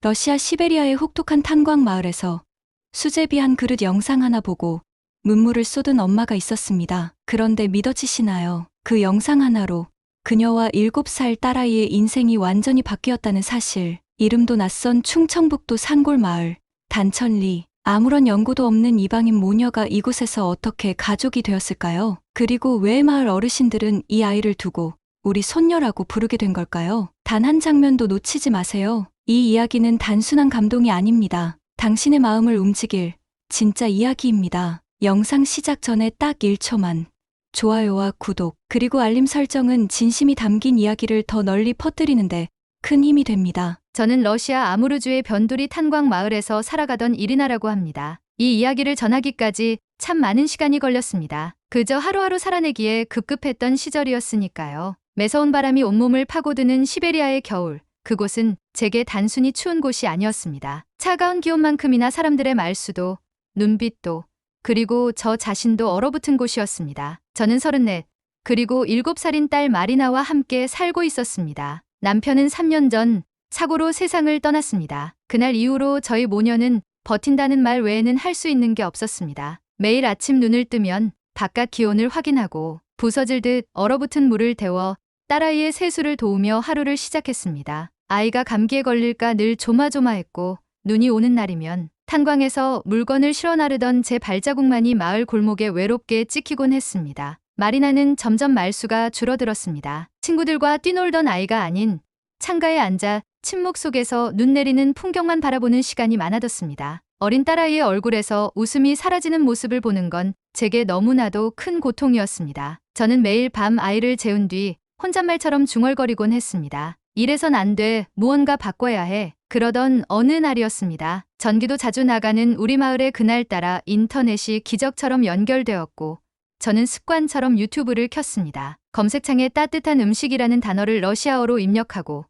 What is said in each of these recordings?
러시아 시베리아의 혹독한 탄광 마을에서 수제비 한 그릇 영상 하나 보고 눈물을 쏟은 엄마가 있었습니다. 그런데 믿어지시나요? 그 영상 하나로 그녀와 7살 딸아이의 인생이 완전히 바뀌었다는 사실. 이름도 낯선 충청북도 산골 마을, 단천리. 아무런 연고도 없는 이방인 모녀가 이곳에서 어떻게 가족이 되었을까요? 그리고 왜 마을 어르신들은 이 아이를 두고 우리 손녀라고 부르게 된 걸까요? 단 한 장면도 놓치지 마세요. 이 이야기는 단순한 감동이 아닙니다. 당신의 마음을 움직일 진짜 이야기입니다. 영상 시작 전에 딱 1초만 좋아요와 구독, 그리고 알림 설정은 진심이 담긴 이야기를 더 널리 퍼뜨리는데 큰 힘이 됩니다. 저는 러시아 아무르주의 변두리 탄광 마을에서 살아가던 이리나라고 합니다. 이 이야기를 전하기까지 참 많은 시간이 걸렸습니다. 그저 하루하루 살아내기에 급급했던 시절이었으니까요. 매서운 바람이 온몸을 파고드는 시베리아의 겨울. 그곳은 제게 단순히 추운 곳이 아니었습니다. 차가운 기온만큼이나 사람들의 말수도, 눈빛도, 그리고 저 자신도 얼어붙은 곳이었습니다. 저는 34, 그리고 7살인 딸 마리나와 함께 살고 있었습니다. 남편은 3년 전 사고로 세상을 떠났습니다. 그날 이후로 저희 모녀는 버틴다는 말 외에는 할 수 있는 게 없었습니다. 매일 아침 눈을 뜨면 바깥 기온을 확인하고 부서질 듯 얼어붙은 물을 데워 딸아이의 세수를 도우며 하루를 시작했습니다. 아이가 감기에 걸릴까 늘 조마조마했고 눈이 오는 날이면 탄광에서 물건을 실어 나르던 제 발자국만이 마을 골목에 외롭게 찍히곤 했습니다. 마리나는 점점 말수가 줄어들었습니다. 친구들과 뛰놀던 아이가 아닌 창가에 앉아 침묵 속에서 눈 내리는 풍경만 바라보는 시간이 많아졌습니다. 어린 딸아이의 얼굴에서 웃음이 사라지는 모습을 보는 건 제게 너무나도 큰 고통이었습니다. 저는 매일 밤 아이를 재운 뒤 혼잣말처럼 중얼거리곤 했습니다. 이래선 안 돼, 무언가 바꿔야 해. 그러던 어느 날이었습니다. 전기도 자주 나가는 우리 마을에 그날따라 인터넷이 기적처럼 연결되었고, 저는 습관처럼 유튜브를 켰습니다. 검색창에 따뜻한 음식이라는 단어를 러시아어로 입력하고,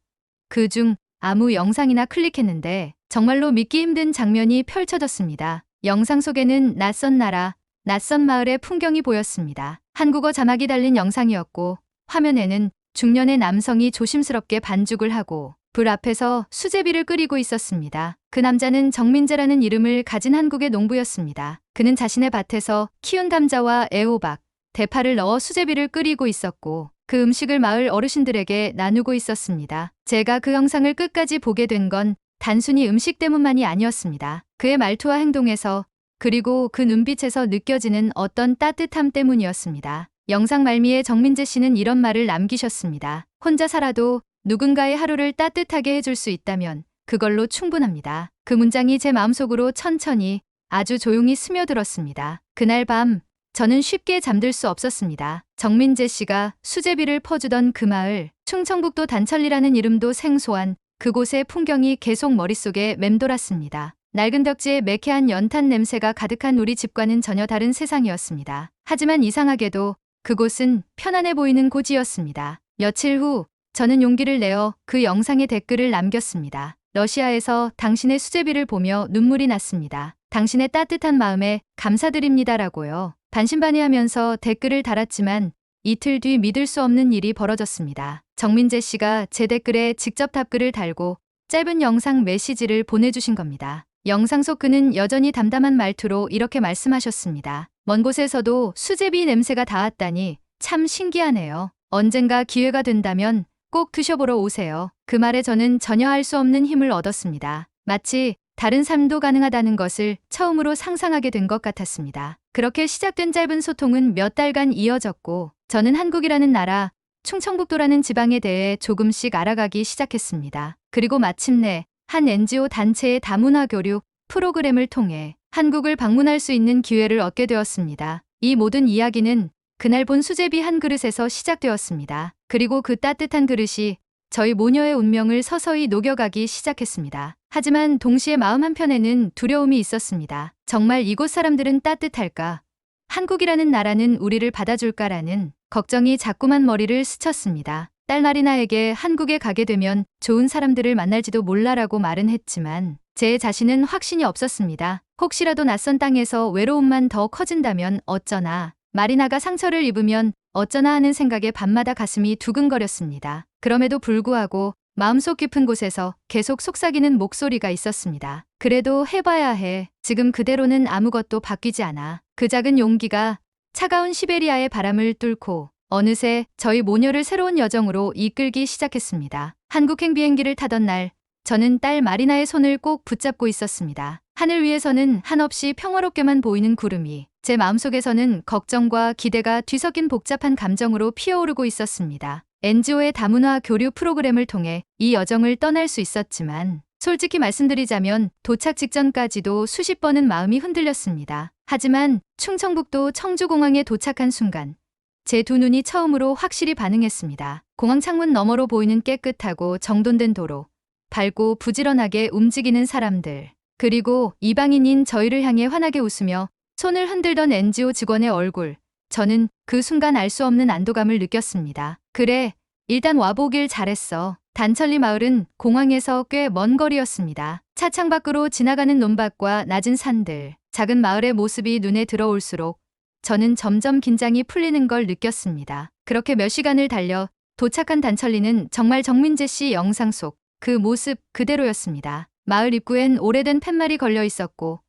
그 중 아무 영상이나 클릭했는데, 정말로 믿기 힘든 장면이 펼쳐졌습니다. 영상 속에는 낯선 나라, 낯선 마을의 풍경이 보였습니다. 한국어 자막이 달린 영상이었고, 화면에는 중년의 남성이 조심스럽게 반죽을 하고 불 앞에서 수제비를 끓이고 있었습니다. 그 남자는 정민재라는 이름을 가진 한국의 농부였습니다. 그는 자신의 밭에서 키운 감자와 애호박, 대파를 넣어 수제비를 끓이고 있었고 그 음식을 마을 어르신들에게 나누고 있었습니다. 제가 그 영상을 끝까지 보게 된 건 단순히 음식 때문만이 아니었습니다. 그의 말투와 행동에서 그리고 그 눈빛에서 느껴지는 어떤 따뜻함 때문이었습니다. 영상 말미에 정민재 씨는 이런 말을 남기셨습니다. 혼자 살아도 누군가의 하루를 따뜻하게 해줄 수 있다면 그걸로 충분합니다. 그 문장이 제 마음속으로 천천히 아주 조용히 스며들었습니다. 그날 밤 저는 쉽게 잠들 수 없었습니다. 정민재 씨가 수제비를 퍼주던 그 마을, 충청북도 단천리라는 이름도 생소한 그곳의 풍경이 계속 머릿속에 맴돌았습니다. 낡은 벽지에 매캐한 연탄 냄새가 가득한 우리 집과는 전혀 다른 세상이었습니다. 하지만 이상하게도 그곳은 편안해 보이는 곳이었습니다. 며칠 후 저는 용기를 내어 그 영상에 댓글을 남겼습니다. 러시아에서 당신의 수제비를 보며 눈물이 났습니다. 당신의 따뜻한 마음에 감사드립니다라고요. 반신반의하면서 댓글을 달았지만 이틀 뒤 믿을 수 없는 일이 벌어졌습니다. 정민재 씨가 제 댓글에 직접 답글을 달고 짧은 영상 메시지를 보내주신 겁니다. 영상 속 그는 여전히 담담한 말투로 이렇게 말씀하셨습니다. 먼 곳에서도 수제비 냄새가 닿았다니 참 신기하네요. 언젠가 기회가 된다면 꼭 드셔보러 오세요. 그 말에 저는 전혀 알 수 없는 힘을 얻었습니다. 마치 다른 삶도 가능하다는 것을 처음으로 상상하게 된 것 같았습니다. 그렇게 시작된 짧은 소통은 몇 달간 이어졌고 저는 한국이라는 나라, 충청북도라는 지방에 대해 조금씩 알아가기 시작했습니다. 그리고 마침내 한 NGO 단체의 다문화 교류 프로그램을 통해 한국을 방문할 수 있는 기회를 얻게 되었습니다. 이 모든 이야기는 그날 본 수제비 한 그릇에서 시작되었습니다. 그리고 그 따뜻한 그릇이 저희 모녀의 운명을 서서히 녹여가기 시작했습니다. 하지만 동시에 마음 한편에는 두려움이 있었습니다. 정말 이곳 사람들은 따뜻할까? 한국이라는 나라는 우리를 받아줄까라는 걱정이 자꾸만 머리를 스쳤습니다. 딸 마리나에게 한국에 가게 되면 좋은 사람들을 만날지도 몰라라고 말은 했지만 제 자신은 확신이 없었습니다. 혹시라도 낯선 땅에서 외로움만 더 커진다면 어쩌나 마리나가 상처를 입으면 어쩌나 하는 생각에 밤마다 가슴이 두근거렸습니다. 그럼에도 불구하고 마음속 깊은 곳에서 계속 속삭이는 목소리가 있었습니다. 그래도 해봐야 해. 지금 그대로는 아무것도 바뀌지 않아. 그 작은 용기가 차가운 시베리아의 바람을 뚫고 어느새 저희 모녀를 새로운 여정으로 이끌기 시작했습니다. 한국행 비행기를 타던 날 저는 딸 마리나의 손을 꼭 붙잡고 있었습니다. 하늘 위에서는 한없이 평화롭게만 보이는 구름이 제 마음속에서는 걱정과 기대가 뒤섞인 복잡한 감정으로 피어오르고 있었습니다. NGO의 다문화 교류 프로그램을 통해 이 여정을 떠날 수 있었지만 솔직히 말씀드리자면 도착 직전까지도 수십 번은 마음이 흔들렸습니다. 하지만 충청북도 청주공항에 도착한 순간 제 두 눈이 처음으로 확실히 반응했습니다. 공항 창문 너머로 보이는 깨끗하고 정돈된 도로, 밝고 부지런하게 움직이는 사람들, 그리고 이방인인 저희를 향해 환하게 웃으며 손을 흔들던 NGO 직원의 얼굴. 저는 그 순간 알 수 없는 안도감을 느꼈습니다. 그래, 일단 와보길 잘했어. 단천리 마을은 공항에서 꽤 먼 거리였습니다. 차창 밖으로 지나가는 논밭과 낮은 산들, 작은 마을의 모습이 눈에 들어올수록 저는 점점 긴장이 풀리는 걸 느꼈습니다. 그렇게 몇 시간을 달려 도착한 단천리는 정말 정민재 씨 영상 속 그 모습 그대로였습니다. 마을 입구엔 오래된 팻말이 걸려 있었고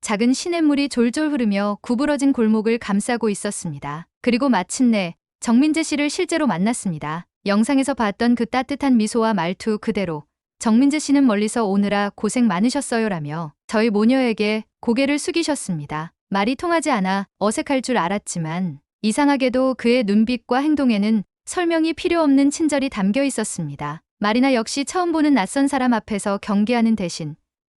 작은 시냇물이 졸졸 흐르며 구부러진 골목을 감싸고 있었습니다. 그리고 마침내 정민재 씨를 실제로 만났습니다. 영상에서 봤던 그 따뜻한 미소와 말투 그대로 정민재 씨는 멀리서 오느라 고생 많으셨어요라며 저희 모녀에게 고개를 숙이셨습니다. 말이 통하지 않아 어색할 줄 알았지만 이상하게도 그의 눈빛과 행동에는 설명이 필요 없는 친절이 담겨 있었습니다. 마리나 역시 처음 보는 낯선 사람 앞에서 경계하는 대신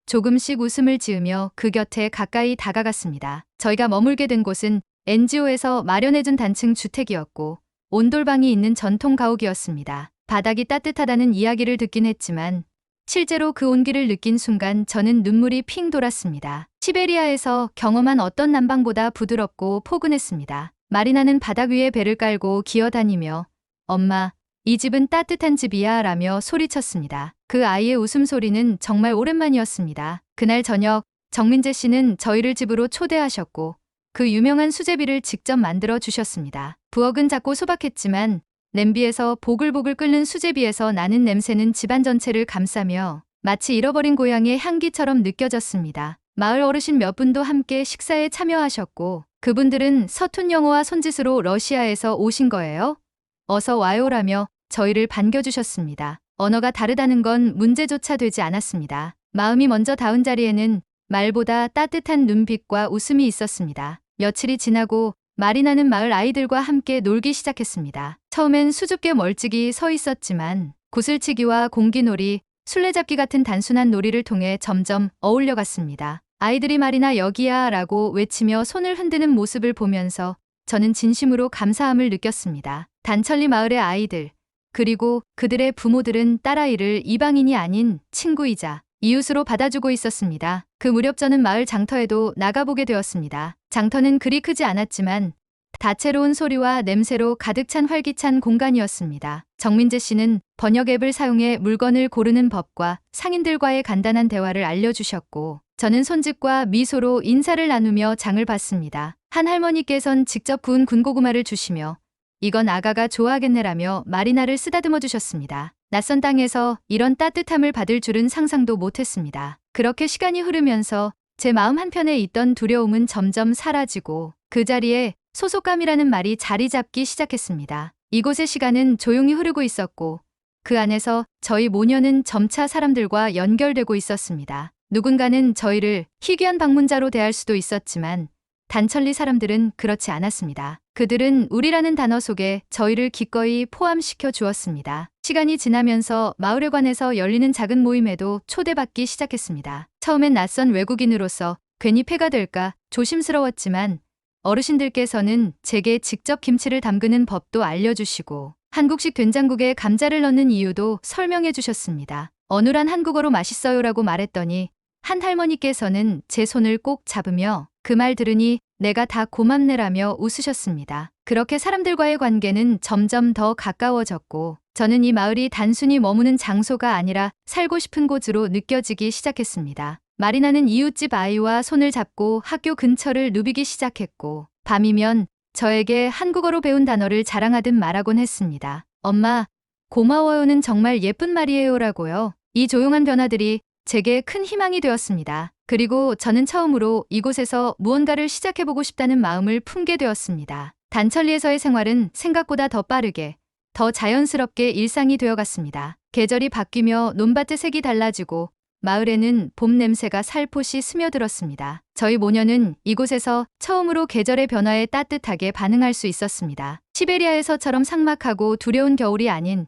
조금씩 웃음을 지으며 그 곁에 가까이 다가갔습니다. 저희가 머물게 된 곳은 NGO에서 마련해준 단층 주택이었고 온돌방이 있는 전통 가옥이었습니다. 바닥이 따뜻하다는 이야기를 듣긴 했지만 실제로 그 온기를 느낀 순간 저는 눈물이 핑 돌았습니다. 시베리아에서 경험한 어떤 난방보다 부드럽고 포근했습니다. 마리나는 바닥 위에 배를 깔고 기어다니며 엄마, 이 집은 따뜻한 집이야 라며 소리쳤습니다. 그 아이의 웃음소리는 정말 오랜만이었습니다. 그날 저녁 정민재 씨는 저희를 집으로 초대하셨고 그 유명한 수제비를 직접 만들어 주셨습니다. 부엌은 작고 소박했지만 냄비에서 보글보글 끓는 수제비에서 나는 냄새는 집안 전체를 감싸며 마치 잃어버린 고향의 향기처럼 느껴졌습니다. 마을 어르신 몇 분도 함께 식사에 참여하셨고 그분들은 서툰 영어와 손짓으로 러시아에서 오신 거예요. 어서 와요라며 저희를 반겨주셨습니다. 언어가 다르다는 건 문제조차 되지 않았습니다. 마음이 먼저 닿은 자리에는 말보다 따뜻한 눈빛과 웃음이 있었습니다. 며칠이 지나고 마리나는 마을 아이들과 함께 놀기 시작했습니다. 처음엔 수줍게 멀찍이 서 있었지만 구슬치기와 공기놀이, 술래잡기 같은 단순한 놀이를 통해 점점 어울려갔습니다. 아이들이 마리나 여기야 라고 외치며 손을 흔드는 모습을 보면서 저는 진심으로 감사함을 느꼈습니다. 단천리 마을의 아이들, 그리고 그들의 부모들은 딸아이를 이방인이 아닌 친구이자 이웃으로 받아주고 있었습니다. 그 무렵 저는 마을 장터에도 나가보게 되었습니다. 장터는 그리 크지 않았지만 다채로운 소리와 냄새로 가득 찬 활기찬 공간이었습니다. 정민재 씨는 번역 앱을 사용해 물건을 고르는 법과 상인들과의 간단한 대화를 알려주셨고 저는 손짓과 미소로 인사를 나누며 장을 봤습니다. 한 할머니께선 직접 구운 군고구마를 주시며 이건 아가가 좋아하겠네라며 마리나를 쓰다듬어 주셨습니다. 낯선 땅에서 이런 따뜻함을 받을 줄은 상상도 못했습니다. 그렇게 시간이 흐르면서 제 마음 한편에 있던 두려움은 점점 사라지고 그 자리에 소속감이라는 말이 자리 잡기 시작했습니다. 이곳의 시간은 조용히 흐르고 있었고 그 안에서 저희 모녀는 점차 사람들과 연결되고 있었습니다. 누군가는 저희를 희귀한 방문자로 대할 수도 있었지만 단천리 사람들은 그렇지 않았습니다. 그들은 우리라는 단어 속에 저희를 기꺼이 포함시켜 주었습니다. 시간이 지나면서 마을에 관해서 열리는 작은 모임에도 초대받기 시작했습니다. 처음엔 낯선 외국인으로서 괜히 폐가 될까 조심스러웠지만 어르신들께서는 제게 직접 김치를 담그는 법도 알려주시고 한국식 된장국에 감자를 넣는 이유도 설명해 주셨습니다. 어눌한 한국어로 맛있어요라고 말했더니 한 할머니께서는 제 손을 꼭 잡으며 그 말 들으니 내가 다 고맙네라며 웃으셨습니다. 그렇게 사람들과의 관계는 점점 더 가까워졌고 저는 이 마을이 단순히 머무는 장소가 아니라 살고 싶은 곳으로 느껴지기 시작했습니다. 마리나는 이웃집 아이와 손을 잡고 학교 근처를 누비기 시작했고 밤이면 저에게 한국어로 배운 단어를 자랑하듯 말하곤 했습니다. 엄마, 고마워요는 정말 예쁜 말이에요라고요. 이 조용한 변화들이 제게 큰 희망이 되었습니다. 그리고 저는 처음으로 이곳에서 무언가를 시작해보고 싶다는 마음을 품게 되었습니다. 단천리에서의 생활은 생각보다 더 빠르게, 더 자연스럽게 일상이 되어갔습니다. 계절이 바뀌며 논밭의 색이 달라지고 마을에는 봄 냄새가 살포시 스며들었습니다. 저희 모녀는 이곳에서 처음으로 계절의 변화에 따뜻하게 반응할 수 있었습니다. 시베리아에서처럼 삭막하고 두려운 겨울이 아닌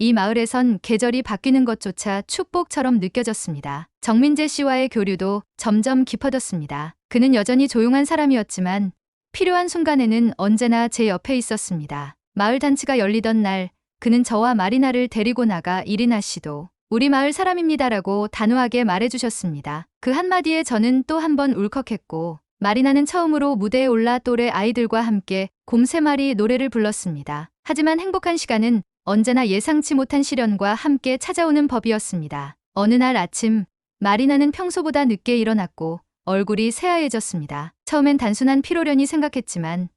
이 마을에선 계절이 바뀌는 것조차 축복처럼 느껴졌습니다. 정민재 씨와의 교류도 점점 깊어졌습니다. 그는 여전히 조용한 사람이었지만 필요한 순간에는 언제나 제 옆에 있었습니다. 마을 잔치가 열리던 날 그는 저와 마리나를 데리고 나가 이리나 씨도 우리 마을 사람입니다라고 단호하게 말해주셨습니다. 그 한마디에 저는 또 한 번 울컥했고 마리나는 처음으로 무대에 올라 또래 아이들과 함께 곰 세 마리 노래를 불렀습니다. 하지만 행복한 시간은 언제나 예상치 못한 시련과 함께 찾아오는 법이었습니다. 어느 날 아침 마리나는 평소보다 늦게 일어났고 얼굴이 새하얘졌습니다. 처음엔 단순한 피로련이 생각했지만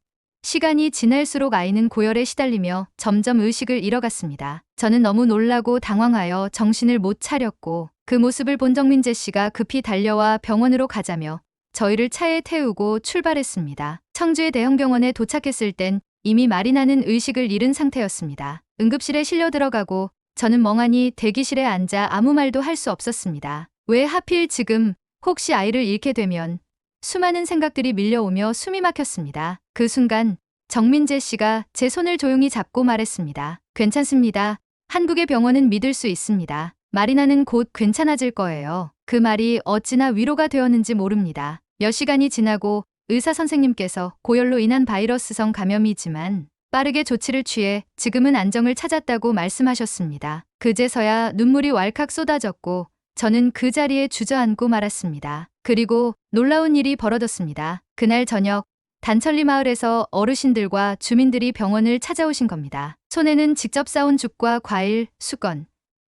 시간이 지날수록 아이는 고열에 시달리며 점점 의식을 잃어갔습니다. 저는 너무 놀라고 당황하여 정신을 못 차렸고 그 모습을 본 정민재 씨가 급히 달려와 병원으로 가자며 저희를 차에 태우고 출발했습니다. 청주의 대형병원에 도착했을 땐 이미 마리나는 의식을 잃은 상태였습니다. 응급실에 실려 들어가고 저는 멍하니 대기실에 앉아 아무 말도 할 수 없었습니다. 왜 하필 지금 혹시 아이를 잃게 되면 수많은 생각들이 밀려오며 숨이 막혔습니다. 그 순간 정민재 씨가 제 손을 조용히 잡고 말했습니다. 괜찮습니다. 한국의 병원은 믿을 수 있습니다. 마리나는 곧 괜찮아질 거예요. 그 말이 어찌나 위로가 되었는지 모릅니다. 몇 시간이 지나고 의사 선생님께서 고열로 인한 바이러스성 감염이지만 빠르게 조치를 취해 지금은 안정을 찾았다고 말씀하셨습니다. 그제서야 눈물이 왈칵 쏟아졌고 저는 그 자리에 주저앉고 말았습니다. 그리고 놀라운 일이 벌어졌습니다. 그날 저녁 단천리 마을에서 어르신들과 주민들이 병원을 찾아오신 겁니다. 손에는 직접 싸온 죽과 과일, 수건,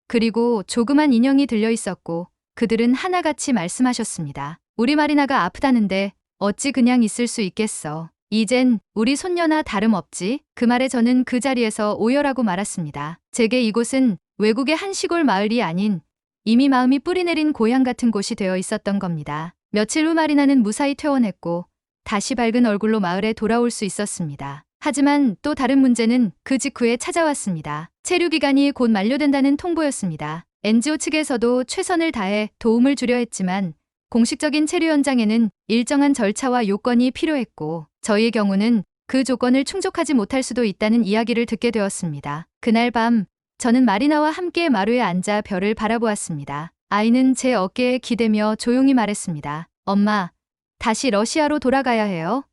그리고 조그만 인형이 들려 있었고 그들은 하나같이 말씀하셨습니다. 우리 마리나가 아프다는데 어찌 그냥 있을 수 있겠어. 이젠 우리 손녀나 다름없지. 그 말에 저는 그 자리에서 오열하고 말았습니다. 제게 이곳은 외국의 한 시골 마을이 아닌 이미 마음이 뿌리내린 고향 같은 곳이 되어 있었던 겁니다. 며칠 후 마리나는 무사히 퇴원했고 다시 밝은 얼굴로 마을에 돌아올 수 있었습니다. 하지만 또 다른 문제는 그 직후에 찾아왔습니다. 체류 기간이 곧 만료된다는 통보였습니다. NGO 측에서도 최선을 다해 도움을 주려 했지만 공식적인 체류 현장에는 일정한 절차와 요건이 필요했고 저희의 경우는 그 조건을 충족하지 못할 수도 있다는 이야기를 듣게 되었습니다. 그날 밤 저는 마리나와 함께 마루에 앉아 별을 바라보았습니다. 아이는 제 어깨에 기대며 조용히 말했습니다. 엄마, 다시 러시아로 돌아가야 해요?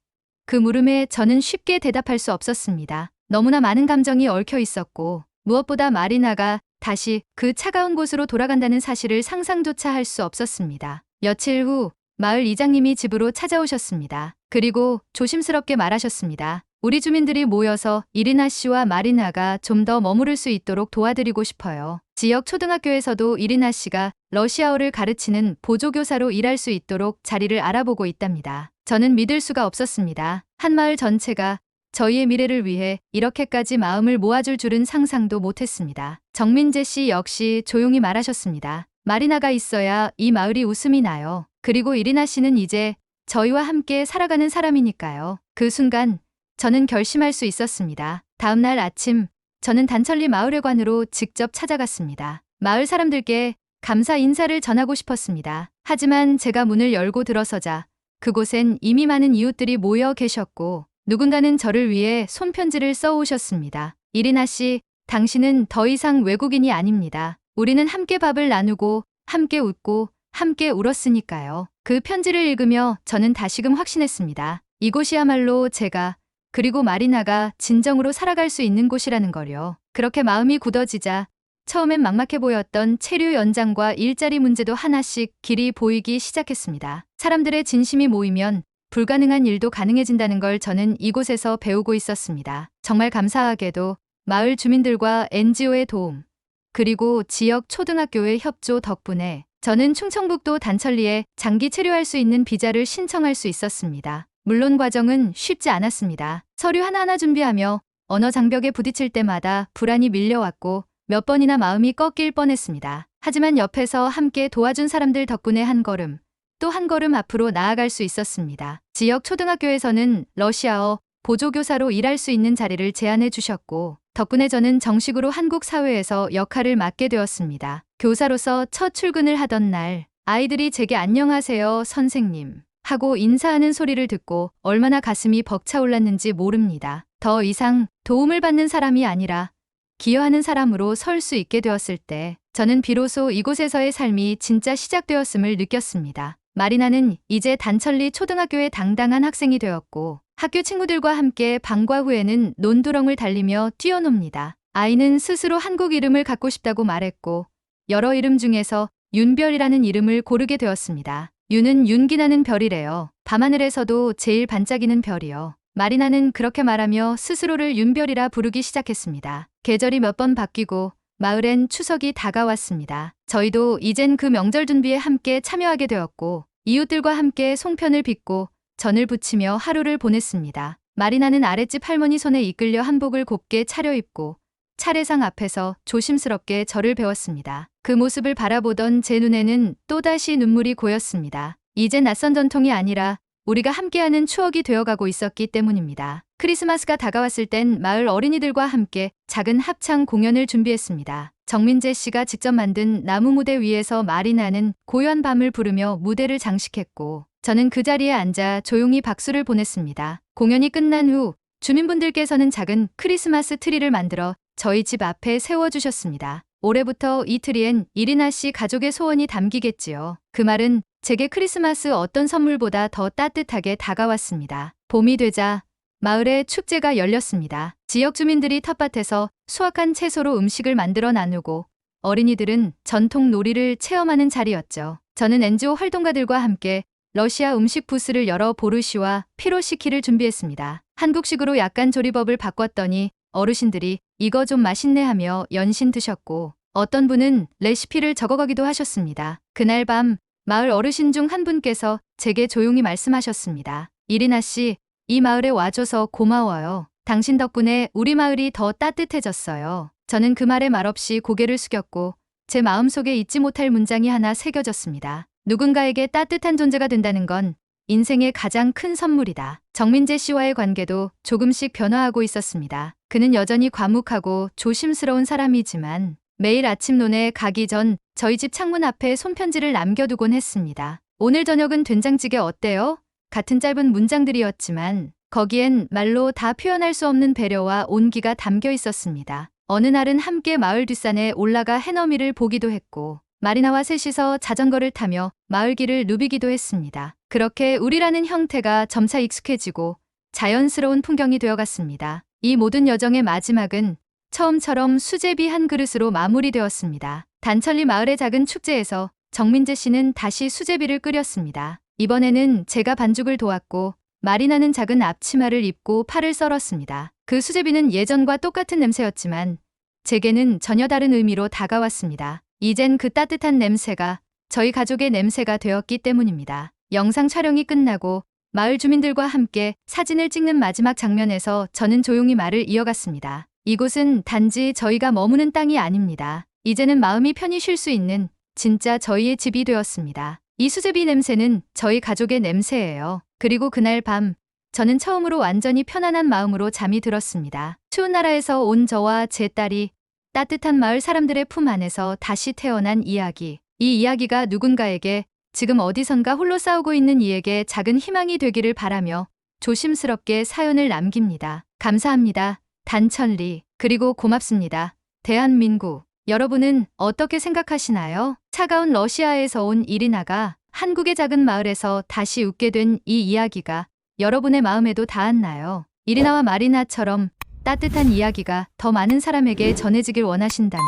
그 물음에 저는 쉽게 대답할 수 없었습니다. 너무나 많은 감정이 얽혀 있었고 무엇보다 마리나가 다시 그 차가운 곳으로 돌아간다는 사실을 상상조차 할 수 없었습니다. 며칠 후 마을 이장님이 집으로 찾아오셨습니다. 그리고 조심스럽게 말하셨습니다. 우리 주민들이 모여서 이리나 씨와 마리나가 좀 더 머무를 수 있도록 도와드리고 싶어요. 지역 초등학교에서도 이리나 씨가 러시아어를 가르치는 보조교사로 일할 수 있도록 자리를 알아보고 있답니다. 저는 믿을 수가 없었습니다. 한 마을 전체가 저희의 미래를 위해 이렇게까지 마음을 모아줄 줄은 상상도 못했습니다. 정민재 씨 역시 조용히 말하셨습니다. 마리나가 있어야 이 마을이 웃음이 나요. 그리고 이리나 씨는 이제 저희와 함께 살아가는 사람이니까요. 그 순간 저는 결심할 수 있었습니다. 다음 날 아침 저는 단천리 마을회관으로 직접 찾아갔습니다. 마을 사람들께 감사 인사를 전하고 싶었습니다. 하지만 제가 문을 열고 들어서자 그곳엔 이미 많은 이웃들이 모여 계셨고 누군가는 저를 위해 손편지를 써오셨습니다. 이리나 씨, 당신은 더 이상 외국인이 아닙니다. 우리는 함께 밥을 나누고 함께 웃고 함께 울었으니까요. 그 편지를 읽으며 저는 다시금 확신했습니다. 이곳이야말로 제가 그리고 마리나가 진정으로 살아갈 수 있는 곳이라는 거요. 그렇게 마음이 굳어지자 처음엔 막막해 보였던 체류 연장과 일자리 문제도 하나씩 길이 보이기 시작했습니다. 사람들의 진심이 모이면 불가능한 일도 가능해진다는 걸 저는 이곳에서 배우고 있었습니다. 정말 감사하게도 마을 주민들과 NGO의 도움, 그리고 지역 초등학교의 협조 덕분에 저는 충청북도 단천리에 장기 체류할 수 있는 비자를 신청할 수 있었습니다. 물론 과정은 쉽지 않았습니다. 서류 하나하나 준비하며 언어 장벽에 부딪힐 때마다 불안이 밀려왔고 몇 번이나 마음이 꺾일 뻔했습니다. 하지만 옆에서 함께 도와준 사람들 덕분에 한 걸음, 또 한 걸음 앞으로 나아갈 수 있었습니다. 지역 초등학교에서는 러시아어 보조교사로 일할 수 있는 자리를 제안해 주셨고, 덕분에 저는 정식으로 한국 사회에서 역할을 맡게 되었습니다. 교사로서 첫 출근을 하던 날, 아이들이 제게 안녕하세요, 선생님. 하고 인사하는 소리를 듣고 얼마나 가슴이 벅차올랐는지 모릅니다. 더 이상 도움을 받는 사람이 아니라 기여하는 사람으로 설 수 있게 되었을 때 저는 비로소 이곳에서의 삶이 진짜 시작되었음을 느꼈습니다. 마리나는 이제 단천리 초등학교의 당당한 학생이 되었고 학교 친구들과 함께 방과 후에는 논두렁을 달리며 뛰어놉니다. 아이는 스스로 한국 이름을 갖고 싶다고 말했고 여러 이름 중에서 윤별이라는 이름을 고르게 되었습니다. 윤은 윤기나는 별이래요. 밤하늘에서도 제일 반짝이는 별이요. 마리나는 그렇게 말하며 스스로를 윤별이라 부르기 시작했습니다. 계절이 몇 번 바뀌고 마을엔 추석이 다가왔습니다. 저희도 이젠 그 명절 준비에 함께 참여하게 되었고 이웃들과 함께 송편을 빚고 전을 부치며 하루를 보냈습니다. 마리나는 아랫집 할머니 손에 이끌려 한복을 곱게 차려입고 차례상 앞에서 조심스럽게 절을 배웠습니다. 그 모습을 바라보던 제 눈에는 또다시 눈물이 고였습니다. 이제 낯선 전통이 아니라 우리가 함께하는 추억이 되어가고 있었기 때문입니다. 크리스마스가 다가왔을 땐 마을 어린이들과 함께 작은 합창 공연을 준비했습니다. 정민재 씨가 직접 만든 나무 무대 위에서 마리나는 고요한 밤을 부르며 무대를 장식했고 저는 그 자리에 앉아 조용히 박수를 보냈습니다. 공연이 끝난 후 주민분들께서는 작은 크리스마스 트리를 만들어 저희 집 앞에 세워주셨습니다. 올해부터 이 트리엔 이리나 씨 가족의 소원이 담기겠지요. 그 말은 제게 크리스마스 어떤 선물보다 더 따뜻하게 다가왔습니다. 봄이 되자 마을에 축제가 열렸습니다. 지역 주민들이 텃밭에서 수확한 채소로 음식을 만들어 나누고 어린이들은 전통 놀이를 체험하는 자리였죠. 저는 NGO 활동가들과 함께 러시아 음식 부스를 열어 보르시와 피로시키를 준비했습니다. 한국식으로 약간 조리법을 바꿨더니 어르신들이 이거 좀 맛있네 하며 연신 드셨고 어떤 분은 레시피를 적어가기도 하셨습니다. 그날 밤 마을 어르신 중 한 분께서 제게 조용히 말씀하셨습니다. 이리나 씨, 이 마을에 와줘서 고마워요. 당신 덕분에 우리 마을이 더 따뜻해졌어요. 저는 그 말에 말없이 고개를 숙였고 제 마음속에 잊지 못할 문장이 하나 새겨졌습니다. 누군가에게 따뜻한 존재가 된다는 건 인생의 가장 큰 선물이다. 정민재 씨와의 관계도 조금씩 변화하고 있었습니다. 그는 여전히 과묵하고 조심스러운 사람이지만 매일 아침 논에 가기 전 저희 집 창문 앞에 손편지를 남겨두곤 했습니다. 오늘 저녁은 된장찌개 어때요? 같은 짧은 문장들이었지만 거기엔 말로 다 표현할 수 없는 배려와 온기가 담겨 있었습니다. 어느 날은 함께 마을 뒷산에 올라가 해넘이를 보기도 했고 마리나와 셋이서 자전거를 타며 마을길을 누비기도 했습니다. 그렇게 우리라는 형태가 점차 익숙해지고 자연스러운 풍경이 되어갔습니다. 이 모든 여정의 마지막은 처음처럼 수제비 한 그릇으로 마무리되었습니다. 단천리 마을의 작은 축제에서 정민재 씨는 다시 수제비를 끓였습니다. 이번에는 제가 반죽을 도왔고 마리나는 작은 앞치마를 입고 팔을 썰었습니다. 그 수제비는 예전과 똑같은 냄새였지만 제게는 전혀 다른 의미로 다가왔습니다. 이젠 그 따뜻한 냄새가 저희 가족의 냄새가 되었기 때문입니다. 영상 촬영이 끝나고 마을 주민들과 함께 사진을 찍는 마지막 장면에서 저는 조용히 말을 이어갔습니다. 이곳은 단지 저희가 머무는 땅이 아닙니다. 이제는 마음이 편히 쉴 수 있는 진짜 저희의 집이 되었습니다. 이 수제비 냄새는 저희 가족의 냄새예요. 그리고 그날 밤 저는 처음으로 완전히 편안한 마음으로 잠이 들었습니다. 추운 나라에서 온 저와 제 딸이 따뜻한 마을 사람들의 품 안에서 다시 태어난 이야기. 이 이야기가 누군가에게 지금 어디선가 홀로 싸우고 있는 이에게 작은 희망이 되기를 바라며 조심스럽게 사연을 남깁니다. 감사합니다. 단천리. 그리고 고맙습니다. 대한민국. 여러분은 어떻게 생각하시나요? 차가운 러시아에서 온 이리나가 한국의 작은 마을에서 다시 웃게 된 이 이야기가 여러분의 마음에도 닿았나요? 이리나와 마리나처럼 따뜻한 이야기가 더 많은 사람에게 전해지길 원하신다면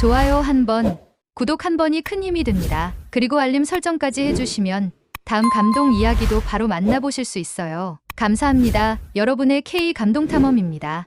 좋아요 한 번, 구독 한 번이 큰 힘이 됩니다. 그리고 알림 설정까지 해주시면 다음 감동 이야기도 바로 만나보실 수 있어요. 감사합니다. 여러분의 K 감동 탐험입니다.